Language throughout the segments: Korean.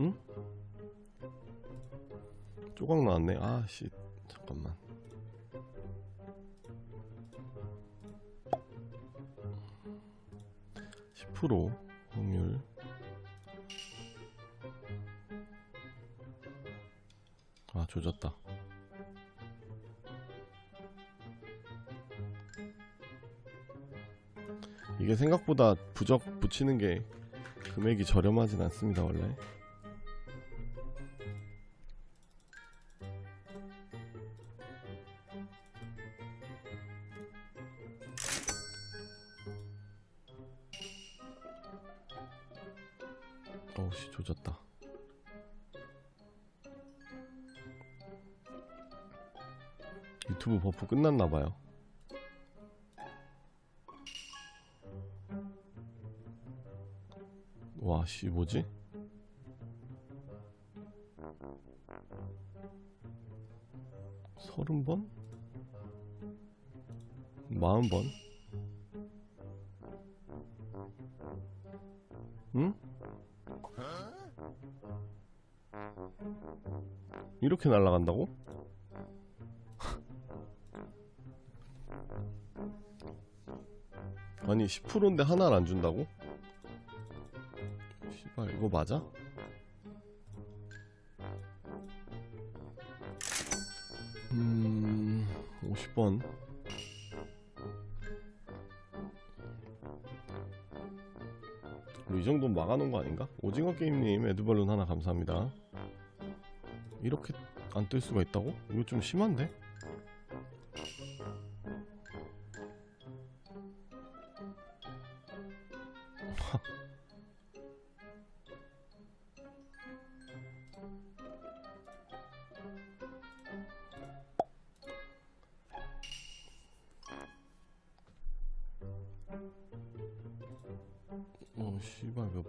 응? 조각 나왔네. 아씨, 잠깐만. (10% 확률) 아 조졌다 이게 생각보다 부적 붙이는 게 금액이 저렴하진 않습니다 원래. 어우씨 조졌다. 유튜브 버프 끝났나봐요 와, 씨, 뭐지? 서른 번? 마흔 번? 응? 이렇게 날아간다고? 아니 10%인데 하나를 안 준다고? 씨발 이거 맞아? 음... 50번 뭐 이 정도는 막아놓은 거 아닌가? 오징어 게임님 에드벌룬 하나 감사합니다 이렇게 안 뜰 수가 있다고? 이거 좀 심한데?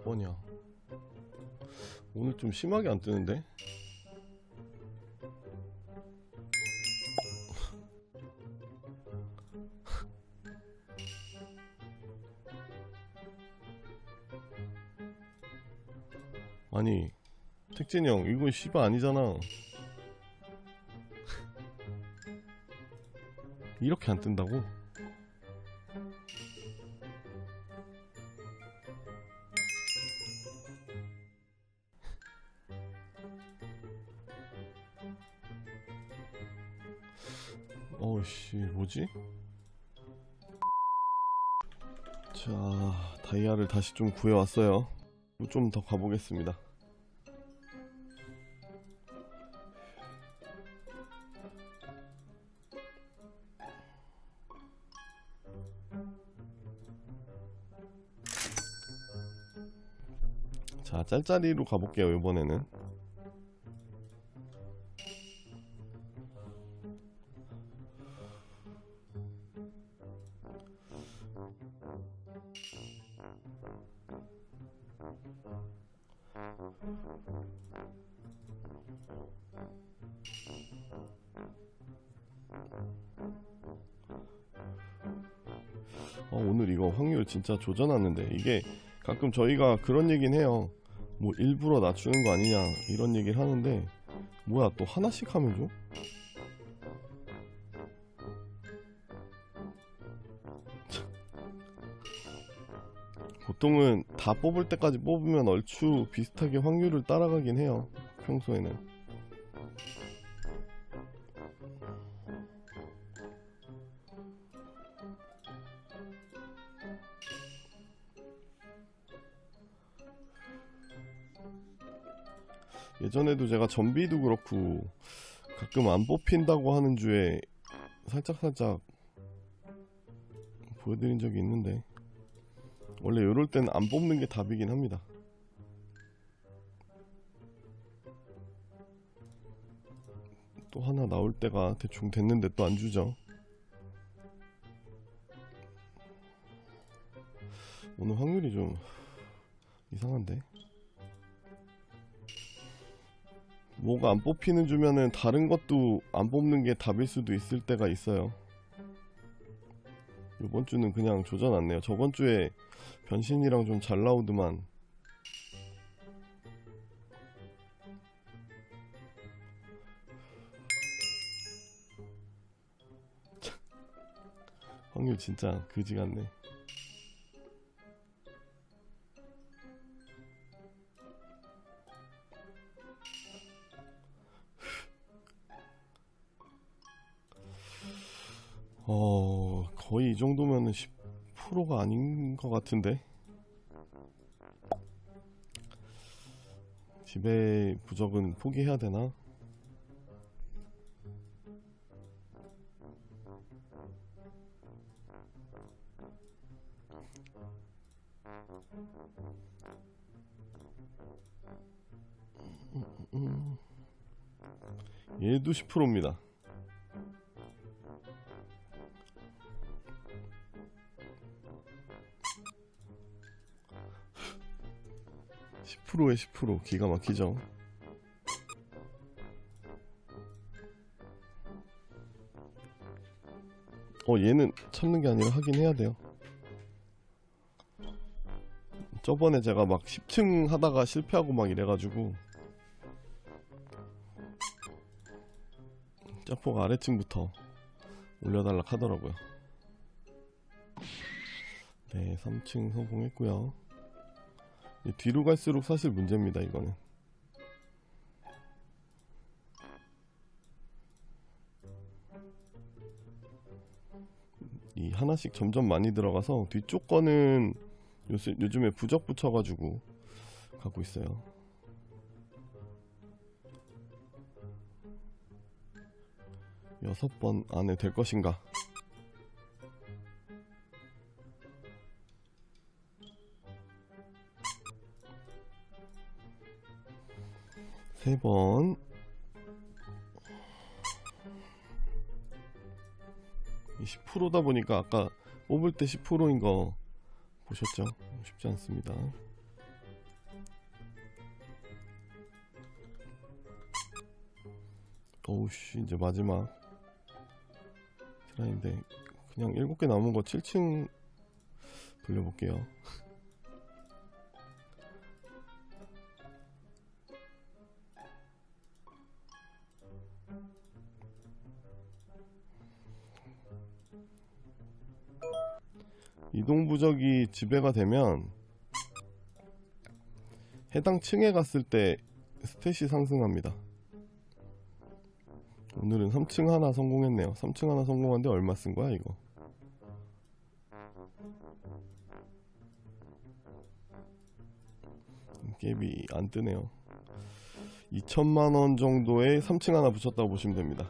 번이야? 오늘 좀 심하게 안 뜨는데? 아니, 택진이 형, 이건 씨발 아니잖아. 이렇게 안 뜬다고? 어우씨 뭐지? 자 다이아를 다시 좀 구해왔어요. 좀 더 가보겠습니다. 자 짤짤이로 가볼게요 이번에는 어, 오늘 이거 확률 진짜 조져놨는데 이게 가끔 저희가 그런 얘긴 해요 뭐 일부러 낮추는 거 아니냐 이런 얘기를 하는데 뭐야 또 하나씩 하면 줘? 보통은 다 뽑을 때까지 뽑으면 얼추 비슷하게 확률을 따라가긴 해요 평소에는. 예전에도 제가 전비도 그렇고 가끔 안 뽑힌다고 하는 주에 살짝살짝 보여드린 적이 있는데 원래 이럴 땐 안 뽑는 게 답이긴 합니다. 또 하나 나올 때가 대충 됐는데 또 안 주죠. 오늘 확률이 좀 이상한데? 뭐가 안 뽑히는 주면은 다른 것도 안 뽑는 게 답일 수도 있을 때가 있어요. 이번 주는 그냥 조져 놨네요. 저번 주에 변신이랑 좀 잘 나오더만. 참, 확률 진짜 그지 같네. 어, 거의 이 정도면은 10%가 아닌 것 같은데. 지배 부적은 포기해야 되나? 음. 얘도 10%입니다. 십 프로에 10% 기가 막히죠. 어 얘는 참는 게 아니라 하긴 해야 돼요. 저번에 제가 막 10층 하다가 실패하고 막 이래가지고 짜포가 아래층부터 올려달라 하더라고요. 네, 3층 성공했고요. 이 뒤로 갈수록 사실 문제입니다, 이거는. 이 하나씩 점점 많이 들어가서 뒤쪽 거는 요새, 요즘에 부적 붙여가지고 가고 있어요. 여섯 번 안에 될 것인가? 세 번. 이 10%다 보니까 아까 뽑을 때 10%인 거 보셨죠? 쉽지 않습니다. 어우씨 이제 마지막 트라인데 그냥 7개 남은 거 7층 돌려볼게요. 이동 부적이 지배가 되면 해당 층에 갔을 때 스탯이 상승합니다. 오늘은 3층 하나 성공했네요. 3층 하나 성공한데 얼마 쓴 거야 이거? 갭이 안 뜨네요. 2천만 원 정도에 3층 하나 붙였다고 보시면 됩니다.